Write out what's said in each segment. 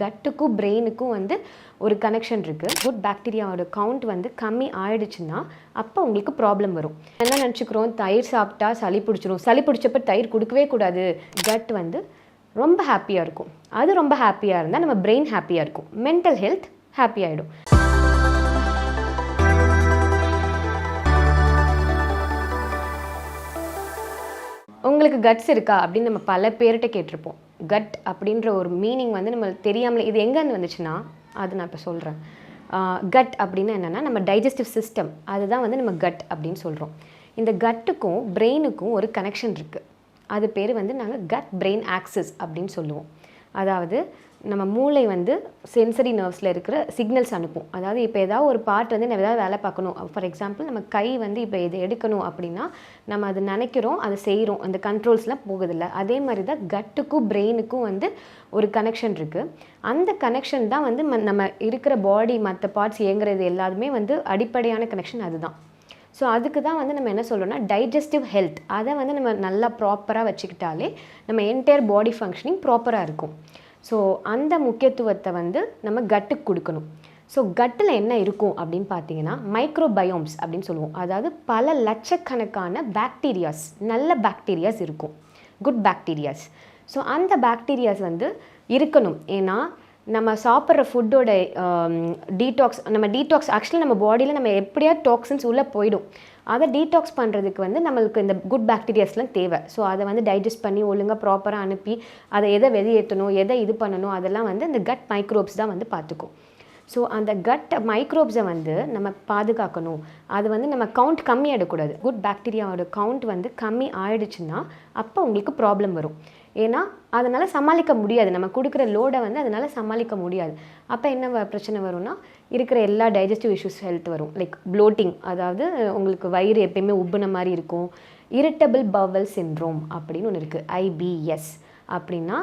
கட்டுக்கும் பிரெயினுக்கும் வந்து ஒரு கனெக்ஷன் இருக்குது குட் பாக்டீரியாவோட கவுண்ட் வந்து கம்மி ஆயிடுச்சுன்னா அப்போ உங்களுக்கு ப்ராப்ளம் வரும். என்ன நினச்சிக்கிறோம்? தயிர் சாப்பிட்டா சளி பிடிச்சிரும். சளி பிடிச்சப்ப தயிர் கொடுக்கவே கூடாது. கட் வந்து ரொம்ப ஹாப்பியாக இருக்கும். அது ரொம்ப ஹாப்பியாக இருந்தால் நம்ம பிரெயின் ஹாப்பியாக இருக்கும். மென்டல் ஹெல்த் ஹாப்பி ஆகிடும் உங்களுக்கு கட்ஸ் இருக்கா? அப்படின்னு நம்ம பல பேர்கிட்ட கேட்டிருப்போம். கட் அப்படின்ற ஒரு மீனிங் வந்து நம்மளுக்கு தெரியாமலே இது எங்கேருந்து வந்துச்சுன்னா அது நான் இப்போ சொல்கிறேன் கட் அப்படின்னு என்னென்னா நம்ம டைஜஸ்டிவ் சிஸ்டம் அதுதான் வந்து நம்ம கட் அப்படின்னு சொல்கிறோம் இந்த கட்டுக்கும் பிரெயினுக்கும் ஒரு கனெக்ஷன் இருக்குது அது பேர் வந்து நாங்கள் கட் பிரெயின் ஆக்சஸ் அப்படின்னு சொல்லுவோம். அதாவது நம்ம மூளை வந்து சென்சரி நர்வ்ஸில் இருக்கிற சிக்னல்ஸ் அனுப்பும். அதாவது இப்போ ஏதாவது ஒரு பார்ட் வந்து நம்ம ஏதாவது வேலை பார்க்கணும். ஃபார் எக்ஸாம்பிள் நம்ம கை வந்து இப்போ இதை எடுக்கணும் அப்படின்னா நம்ம அது நினைக்கிறோம் அதை செய்கிறோம் அந்த கண்ட்ரோல்ஸ்லாம் போகுதில்ல. அதே மாதிரி தான் கட்டுக்கும் பிரெயினுக்கும் வந்து ஒரு கனெக்ஷன் இருக்குது அந்த கனெக்ஷன் தான் வந்து ம- நம்ம இருக்கிற பாடி மற்ற பார்ட்ஸ் இயங்குறது எல்லாருமே வந்து அடிப்படையான கனெக்ஷன் அதுதான். ஸோ அதுக்கு தான் வந்து நம்ம என்ன சொல்கிறோம்னா டைஜஸ்டிவ் ஹெல்த் அதை வந்து நம்ம நல்லா ப்ராப்பராக வச்சுக்கிட்டாலே நம்ம என்டையர் பாடி ஃபங்க்ஷனிங் ப்ராப்பராக இருக்கும். ஸோ அந்த முக்கியத்துவத்தை வந்து நம்ம கட்டுக்கு கொடுக்கணும். ஸோ கட்டில் என்ன இருக்கும் அப்படின்னு பார்த்தீங்கன்னா மைக்ரோபயோம்ஸ் அப்படின்னு சொல்லுவோம். அதாவது பல லட்சக்கணக்கான பாக்டீரியாஸ் நல்ல பாக்டீரியாஸ் இருக்கும். குட் பாக்டீரியாஸ் ஸோ அந்த பாக்டீரியாஸ் வந்து இருக்கணும். ஏன்னா நம்ம சாப்பிட்ற ஃபுட்டோட டீடாக்ஸ் um, நம்ம டீடாக்ஸ் ஆக்சுவலி நம்ம பாடியில் நம்ம எப்படியா டாக்ஸின்ஸ் உள்ளே போயிடும் அதை டீடாக்ஸ் பண்ணுறதுக்கு வந்து நம்மளுக்கு இந்த குட் பாக்டீரியாஸ்லாம் தேவை. ஸோ அதை வந்து டைஜஸ்ட் பண்ணி ஒழுங்காக ப்ராப்பராக அனுப்பி அதை எதை வெளியேற்றணும் எதை இது பண்ணணும் அதெல்லாம் வந்து இந்த கட் மைக்ரோப்ஸ் தான் வந்து பார்த்துக்கும். ஸோ அந்த கட் மைக்ரோப்ஸை வந்து நம்ம பாதுகாக்கணும். அது வந்து நம்ம கவுண்ட் கம்மி ஆகிடக்கூடாது குட் பாக்டீரியாவோட கவுண்ட் வந்து கம்மி ஆயிடுச்சுன்னா அப்போ உங்களுக்கு ப்ராப்ளம் வரும். ஏன்னா அதனால் சமாளிக்க முடியாது. நம்ம கொடுக்குற லோடை வந்து அதனால் சமாளிக்க முடியாது. அப்போ என்ன வ- பிரச்சனை வரும்னா இருக்கிற எல்லா டைஜஸ்டிவ் இஷ்யூஸ் ஹெல்த் வரும். லைக் ப்ளோட்டிங் அதாவது உங்களுக்கு வயிறு எப்பயுமே உப்புன மாதிரி இருக்கும். இரிட்டபிள் பவல் சின்ரோம் அப்படின்னு ஒன்று இருக்குது ஐபிஎஸ் அப்படின்னா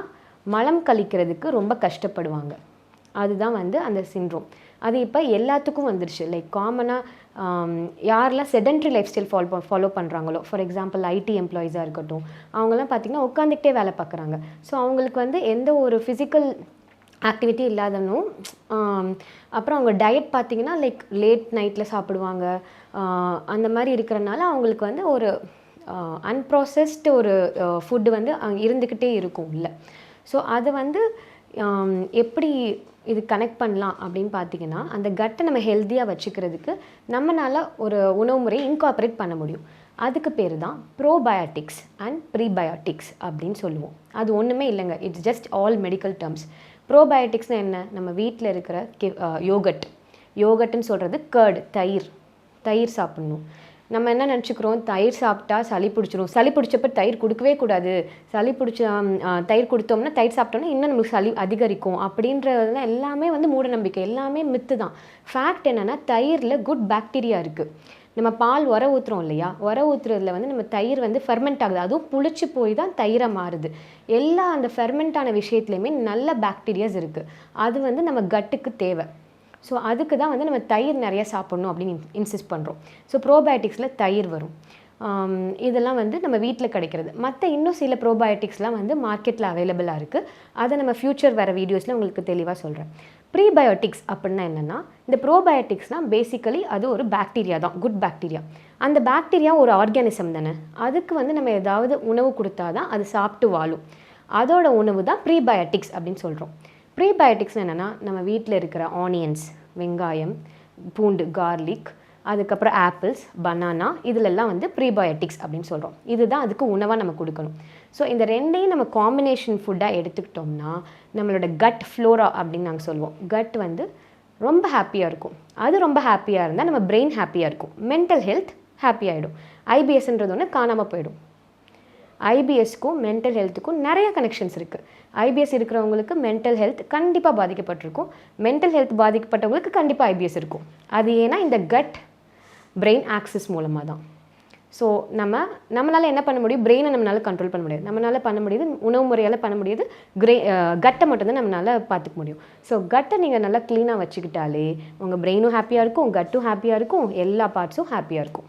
மலம் கழிக்கிறதுக்கு ரொம்ப கஷ்டப்படுவாங்க. அதுதான் வந்து அந்த சின்ரோம் அது இப்போ எல்லாத்துக்கும் வந்துருச்சு. லைக் காமனாக um, யாரெல்லாம் sedentary lifestyle follow follow பண்ணுறாங்களோ ஃபார் எக்ஸாம்பிள் ஐடி எம்ப்ளாயீஸாக இருக்கட்டும் அவங்கெல்லாம் பார்த்திங்கன்னா உட்காந்துக்கிட்டே வேலை பார்க்குறாங்க ஸோ அவங்களுக்கு வந்து எந்த ஒரு ஃபிசிக்கல் ஆக்டிவிட்டி இல்லாதனும் um, அப்புறம் அவங்க டயட் பார்த்தீங்கன்னா லைக் லேட் நைட்டில் சாப்பிடுவாங்க. அந்த மாதிரி இருக்கிறனால அவங்களுக்கு வந்து ஒரு அன்ப்ராசஸ்டு ஒரு ஃபுட்டு வந்து அங்கே இருந்துக்கிட்டே இருக்கும். உள்ள ஸோ அது வந்து எப்படி இது கனெக்ட் பண்ணலாம் அப்படின்னு பார்த்தீங்கன்னா அந்த கட்டை நம்ம ஹெல்த்தியாக வச்சுக்கிறதுக்கு நம்மளால் ஒரு உணவு முறையை இன்கார்பரேட் பண்ண முடியும். அதுக்கு பேர் தான் ப்ரோபயோட்டிக்ஸ் அண்ட் ப்ரீபயோட்டிக்ஸ் அப்படின்னு சொல்லுவோம். அது ஒன்றுமே இல்லைங்க. It's just all medical terms ப்ரோபயோட்டிக்ஸ்னால் என்ன? நம்ம வீட்டில் இருக்கிற கெ யோகட் யோகட்னு சொல்கிறது கர்டு தயிர். தயிர் சாப்பிட்ணும். நம்ம என்ன நினச்சிக்கிறோம்? தயிர் சாப்பிட்டா சளி பிடிச்சிரும். சளி பிடிச்சப்ப தயிர் கொடுக்கவே கூடாது. சளி பிடிச்ச தயிர் கொடுத்தோம்னா தயிர் சாப்பிட்டோம்னா இன்னும் நமக்கு சளி அதிகரிக்கும். அப்படின்றதெல்லாம் எல்லாமே வந்து மூட நம்பிக்கை எல்லாமே மித்து தான். ஃபேக்ட் என்னென்னா தயிரில் குட் பாக்டீரியா இருக்குது நம்ம பால் உர ஊற்றுறோம் இல்லையா? உர ஊற்றுறதுல வந்து நம்ம தயிர் வந்து ஃபெர்மெண்ட் ஆகுது. அதுவும் புளிச்சு போய் தான் தயிரை மாறுது. எல்லா அந்த ஃபெர்மெண்ட்டான விஷயத்துலையுமே நல்ல பாக்டீரியாஸ் இருக்குது அது வந்து நம்ம கட்டுக்கு தேவை. ஸோ அதுக்கு தான் வந்து நம்ம தயிர் நிறைய சாப்பிட்ணும் அப்படின்னு இன்சிஸ்ட் பண்ணுறோம் ஸோ ப்ரோபயோட்டிக்ஸில் தயிர் வரும். இதெல்லாம் வந்து நம்ம வீட்டில் கிடைக்கிறது. மற்ற இன்னும் சில ப்ரோபயோட்டிக்ஸ்லாம் வந்து மார்க்கெட்டில் அவைலபிளாக இருக்குது அதை நம்ம ஃப்யூச்சர் வர வீடியோஸில் உங்களுக்கு தெளிவாக சொல்கிறேன் ப்ரீபயோட்டிக்ஸ் அப்படின்னா என்னென்னா இந்த ப்ரோபயோட்டிக்ஸ்னால் பேசிக்கலி அது ஒரு பாக்டீரியா தான். குட் பாக்டீரியா அந்த பாக்டீரியா ஒரு ஆர்கானிசம் தானே. அதுக்கு வந்து நம்ம ஏதாவது உணவு கொடுத்தா தான் அது சாப்பிட்டு வாழும். அதோட உணவு தான் ப்ரீபயோட்டிக்ஸ் அப்படின்னு சொல்கிறோம் ப்ரீபயோட்டிக்ஸ் என்னென்னா நம்ம வீட்டில் இருக்கிற ஆனியன்ஸ் வெங்காயம் பூண்டு கார்லிக் அதுக்கப்புறம் ஆப்பிள்ஸ் பனானா இதிலெல்லாம் வந்து ப்ரீபயோட்டிக்ஸ் அப்படின்னு சொல்கிறோம் இதுதான் அதுக்கு உணவாக நம்ம கொடுக்கணும். ஸோ இந்த ரெண்டையும் நம்ம காம்பினேஷன் ஃபுட்டாக எடுத்துக்கிட்டோம்னா நம்மளோட கட் ஃப்ளோரா அப்படின்னு நாங்கள் சொல்லுவோம். கட் வந்து ரொம்ப ஹாப்பியாக இருக்கும். அது ரொம்ப ஹாப்பியாக இருந்தால் நம்ம பிரெயின் ஹாப்பியாக இருக்கும். மென்டல் ஹெல்த் ஹாப்பி ஆகிடும் ஐபிஎஸ்ன்றது ஒன்று காணாமல் போயிடும். ஐபிஎஸ்க்கும் மென்டல் ஹெல்த்துக்கும் நிறைய கனெக்ஷன்ஸ் இருக்குது ஐபிஎஸ் இருக்கிறவங்களுக்கு மென்டல் ஹெல்த் கண்டிப்பாக பாதிக்கப்பட்டிருக்கும். மென்டல் ஹெல்த் பாதிக்கப்பட்டவங்களுக்கு கண்டிப்பாக ஐபிஎஸ் இருக்கும். அது ஏன்னா இந்த கட் பிரெயின் ஆக்சஸ் மூலமாக தான் ஸோ நம்ம நம்மளால் என்ன பண்ண முடியும்? பிரெயினை நம்மளால் கண்ட்ரோல் பண்ண முடியாது. நம்மளால் பண்ண முடியுது உணவு முறையால் பண்ண முடியுது கிரே கட்டை மட்டும்தான் நம்மளால் பார்த்துக்க முடியும். ஸோ கட்டை நீங்கள் நல்லா க்ளீனாக வச்சுக்கிட்டாலே உங்கள் பிரெயினும் ஹாப்பியாக இருக்கும் கட்டும் ஹாப்பியாக இருக்கும் எல்லா பார்ட்ஸும் ஹாப்பியாக இருக்கும்.